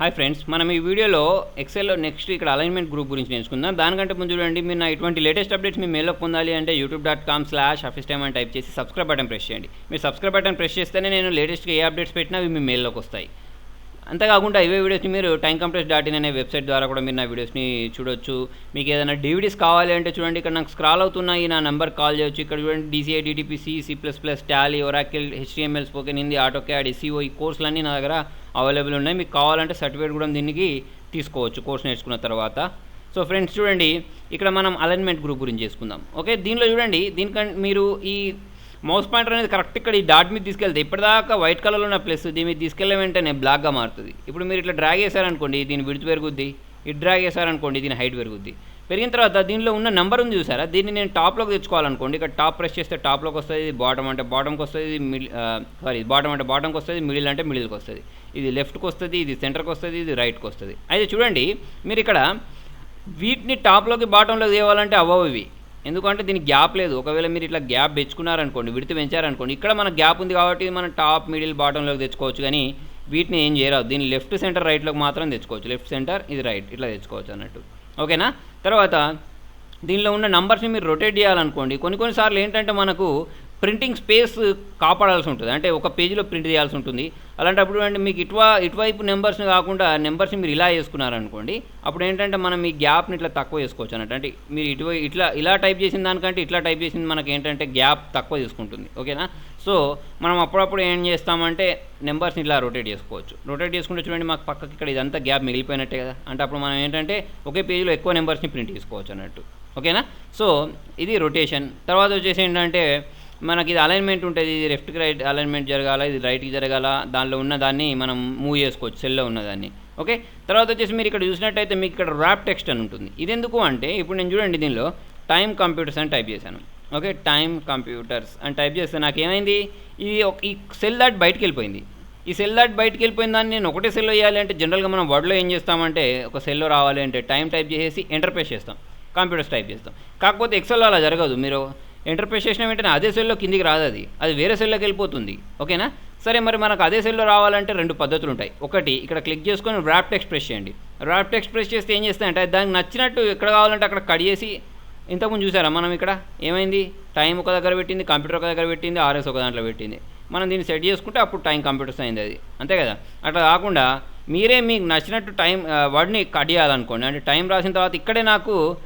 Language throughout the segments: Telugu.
హాయ్ ఫ్రెండ్స్ మనం ఈ వీడియోలో ఎక్సెల్లో నెక్స్ట్ ఇక్కడ అలైన్మెంట్ గ్రూప్ గురించి నేర్చుకుందాం. దానికంటే ముందు చూడండి మీరు నా ఇటువంటి లేటెస్ట్ అప్డేట్స్ మీ మెయిల్లో పొందాలి అంటే YouTube dot com slash office time అని టైప్ చేసి సబ్స్క్రైబ్ బటన్ ప్రెస్ చేయండి. మీరు సబ్స్క్రైబ్ బటన్ ప్రెస్ చేస్తేనే నేను లేటెస్ట్గా ఏ అప్డేట్స్ పెట్టినా అవి మీ మెయిల్లోకి వస్తాయి. అంతేకాకుండా ఇవే వీడియోస్ని మీరు టైం కంప్రెస్ డాట్ ఇన్ అనే వెబ్సైట్ ద్వారా కూడా మీరు నా వీడియోస్ని చూడొచ్చు. మీకు ఏదైనా డీవీడీస్ కావాలి అంటే చూడండి ఇక్కడ నాకు స్క్రాల్ అవుతున్నాయి నా నెంబర్ కాల్ చేయొచ్చు. ఇక్కడ చూడండి DCI DTPC C plus plus Tally Oracle HTML spoken Hindi AutoCAD SEO ఈ కోర్సులన్నీ నా దగ్గర అవైలబుల్ ఉన్నాయి. మీకు కావాలంటే సర్టిఫికేట్ కూడా దీనికి తీసుకోవచ్చు కోర్స్ నేర్చుకున్న తర్వాత. సో ఫ్రెండ్స్ చూడండి ఇక్కడ మనం అలైన్మెంట్ గ్రూప్ గురించి చేసుకుందాం. ఓకే దీనిలో చూడండి దీనికంటే మీరు ఈ మౌస్ పాయింటర్ అనేది కరెక్ట్ ఇక్కడ ఈ డాట్ మీద తీసుకెళ్తే ఇప్పటిదాకా వైట్ కలర్లో ఉన్న ప్లస్ దీని మీద తీసుకెళ్ళే వెంటనే బ్లాక్గా మారుతుంది. ఇప్పుడు మీరు ఇట్లా డ్రాగ్ చేశారనుకోండి దీని విడుతు పెరుగుద్ది. ఇటు డ్రాగ్ చేశారనుకోండి దీని హైట్ పెరుగుద్ది. పెరిగిన తర్వాత దీనిలో ఉన్న నెంబర్ ఉంది చూసారా? దీన్ని నేను టాప్లోకి తెచ్చుకోవాలనుకోండి. ఇక్కడ టాప్ ప్రెస్ చేస్తే టాప్లోకి వస్తుంది ఇది బాటమ్ అంటే బాటమ్కి వస్తుంది మిడి సారీ బాటమ్ అంటే బాటమ్కి వస్తుంది మిడిల్ అంటే మిడిల్కి వస్తుంది. ఇది లెఫ్ట్కి వస్తుంది ఇది సెంటర్కి వస్తుంది ఇది రైట్కి వస్తుంది. అయితే చూడండి మీరు ఇక్కడ వీటిని టాప్లోకి బాటంలోకి తేవాలంటే అవ్వవు ఇవి. ఎందుకంటే దీనికి గ్యాప్ లేదు. ఒకవేళ మీరు ఇట్లా గ్యాప్ పెంచుకున్నారనుకోండి విడితే పెంచారనుకోండి ఇక్కడ మన గ్యాప్ ఉంది కాబట్టి మనం టాప్ మిడిల్ బాటంలోకి తెచ్చుకోవచ్చు. కానీ వీటిని ఏం చేయరాదు. దీన్ని లెఫ్ట్ సెంటర్ రైట్లోకి మాత్రం తెచ్చుకోవచ్చు. లెఫ్ట్ సెంటర్ ఇది రైట్ ఇట్లా తెచ్చుకోవచ్చు అన్నట్టు. ఓకేనా? తర్వాత దీనిలో ఉన్న నంబర్స్ని మీరు రొటేట్ చేయాలనుకోండి. కొన్ని కొన్నిసార్లు ఏంటంటే మనకు ప్రింటింగ్ స్పేస్ కాపాడాల్సి ఉంటుంది. అంటే ఒక పేజీలో ప్రింట్ చేయాల్సి ఉంటుంది. అలాంటప్పుడు అంటే మీకు ఇటువా ఇటువైపు నెంబర్స్ని కాకుండా నెంబర్స్ని మీరు ఇలా వేసుకున్నారనుకోండి అప్పుడు ఏంటంటే మనం ఈ గ్యాప్ని ఇట్లా తక్కువ చేసుకోవచ్చు అన్నట్టు. అంటే మీరు ఇటువై ఇట్లా ఇలా టైప్ చేసిన దానికంటే ఇట్లా టైప్ చేసింది మనకి ఏంటంటే గ్యాప్ తక్కువ తీసుకుంటుంది. ఓకేనా? సో మనం అప్పుడప్పుడు ఏం చేస్తామంటే నెంబర్స్ని ఇట్లా రొటేట్ చేసుకోవచ్చు. రొటేట్ చేసుకుంటే చూడండి మాకు పక్కకి ఇక్కడ ఇదంతా గ్యాప్ మిగిలిపోయినట్టే కదా. అంటే అప్పుడు మనం ఏంటంటే ఒకే పేజీలో ఎక్కువ నెంబర్స్ని ప్రింట్ చేసుకోవచ్చు అన్నట్టు. ఓకేనా? సో ఇది రొటేషన్. తర్వాత వచ్చేసి ఏంటంటే మనకి ఇది అలైన్మెంట్ ఉంటుంది ఇది లెఫ్ట్కి రైట్ అలైన్మెంట్ జరగాల ఇది రైట్కి జరగాల దానిలో ఉన్న దాన్ని మనం మూవ్ చేసుకోవచ్చు సెల్లో ఉన్నదాన్ని ఓకే తర్వాత వచ్చేసి మీరు ఇక్కడ చూసినట్టయితే మీకు ఇక్కడ ర్యాప్ టెక్స్ట్ అని ఉంటుంది. ఇది ఎందుకు అంటే ఇప్పుడు నేను చూడండి దీనిలో టైం కంప్యూటర్స్ అని టైప్ చేశాను. ఓకే టైం కంప్యూటర్స్ అని టైప్ చేస్తే నాకు ఏమైంది ఇది ఈ సెల్ దాటి బయటకు వెళ్ళిపోయింది. ఈ సెల్ దాటి బయటకు వెళ్ళిపోయిన దాన్ని నేను ఒకటే సెల్లో వేయాలి అంటే జనరల్గా మనం వర్డ్లో ఏం చేస్తామంటే ఒక సెల్లో రావాలి అంటే టైం టైప్ చేసేసి ఎంటర్ప్రెస్ చేస్తాం. కంప్యూటర్స్ టైప్ చేస్తాం. కాకపోతే ఎక్సెల్లో అలా జరగదు. మీరు ఎంటర్ప్రెస్ చేసిన వెంటనే అదే సెల్లో కిందికి రాదు అది. అది వేరే సెల్లోకి వెళ్ళిపోతుంది. ఓకేనా? సరే మరి మనకు అదే సెల్లో రావాలంటే రెండు పద్ధతులు ఉంటాయి. ఒకటి ఇక్కడ క్లిక్ చేసుకొని ర్యాప్ టెక్స్ట్ ప్రెస్ చేయండి. ర్యాప్ టెక్స్ట్ ప్రెస్ చేస్తే ఏం చేస్తాయంటే దానికి నచ్చినట్టు ఎక్కడ కావాలంటే అక్కడ కట్ చేసి ఇంతకుముందు చూసారా మనం ఇక్కడ? ఏమైంది? టైం ఒక దగ్గర పెట్టింది కంప్యూటర్ ఒక దగ్గర పెట్టింది ఆర్ఎస్ ఒక దాంట్లో పెట్టింది. మనం దీన్ని సెట్ చేసుకుంటే అప్పుడు టైం కంప్యూటర్స్ అయింది అది. అంతే కదా? అట్లా కాకుండా మీరే మీకు నచ్చినట్టు టైం వర్డ్ని కట్ చేయాలనుకోండి. అంటే టైం రాసిన తర్వాత ఇక్కడే నాకు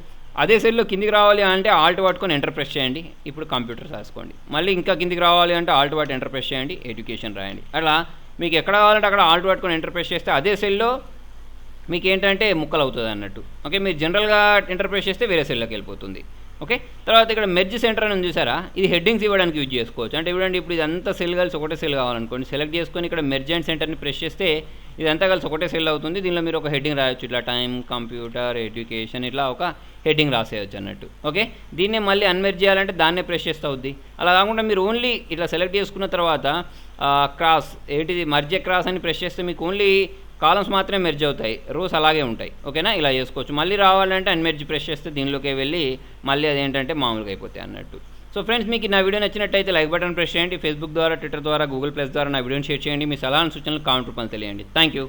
అదే సెల్లో కిందికి రావాలి అంటే ఆల్ట్ పట్టుకొని ఎంటర్ ప్రెస్ చేయండి. ఇప్పుడు కంప్యూటర్ రాసుకోండి. మళ్ళీ ఇంకా కిందికి రావాలి అంటే ఆల్ట్ పట్టి ఎంటర్ ప్రెస్ చేయండి. ఎడ్యుకేషన్ రాయండి. అలా మీకు ఎక్కడ కావాలంటే అక్కడ ఆల్ట్ పట్టుకొని ఎంటర్ ప్రెస్ చేస్తే అదే సెల్లో మీకు ఏంటంటే ముక్కలు అవుతుంది అన్నట్టు. ఓకే మీరు జనరల్గా ఎంటర్ ప్రెస్ చేస్తే వేరే సెల్లోకి వెళ్ళిపోతుంది. ఓకే తర్వాత ఇక్కడ మెర్జ్ సెంటర్ అని చూసారా ఇది హెడ్డింగ్స్ ఇవ్వడానికి యూజ్ చేసుకోవచ్చు. అంటే ఇవ్వండి ఇప్పుడు ఇదంతా సెల్ కలిసి ఒకటే సెల్ కావాలనుకోండి. సెలెక్ట్ చేసుకొని ఇక్కడ మెర్జ్ అండ్ సెంటర్ని ప్రెస్ చేస్తే ఇదంతా కలిసి ఒకటే సెల్ అవుతుంది. దీనిలో మీరు ఒక హెడ్డింగ్ రాయొచ్చు. ఇట్లా టైం కంప్యూటర్ ఎడ్యుకేషన్ ఇట్లా ఒక హెడ్డింగ్ రాసేయచ్చు అన్నట్టు. ఓకే? దీన్నే మళ్ళీ అన్మెర్జ్ చేయాలంటే దాన్నే ప్రెస్ చేస్తూ అవుద్ది. అలా కాకుండా మీరు ఓన్లీ ఇట్లా సెలెక్ట్ చేసుకున్న తర్వాత క్రాస్ ఏంటిది? మర్జే క్రాస్ అని ప్రెస్ చేస్తే మీకు ఓన్లీ కాలమ్స్ మాత్రమే మెర్జ్ అవుతాయి. రోస్ అలాగే ఉంటాయి. ఓకేనా? ఇలా చేసుకోవచ్చు. మళ్ళీ రావాలంటే అన్మెర్జ్ ప్రెస్ చేస్తే దీనిలోకి వెళ్ళి మళ్ళీ అదేంటంటే మామూలుగా అయిపోతాయి అన్నట్టు. సో ఫ్రెండ్స్ మీకు నా వీడియో నచ్చినట్టయితే లైక్ బటన్ ప్రెస్ చేయండి. ఫేస్బుక్ ద్వారా ట్విట్టర్ ద్వారా గూగుల్ ప్లస్ ద్వారా నా వీడియోని షేర్ చేయండి. మీ సలహా సూచనలు కామెంట్ రూపంలో తెలియండి. Thank you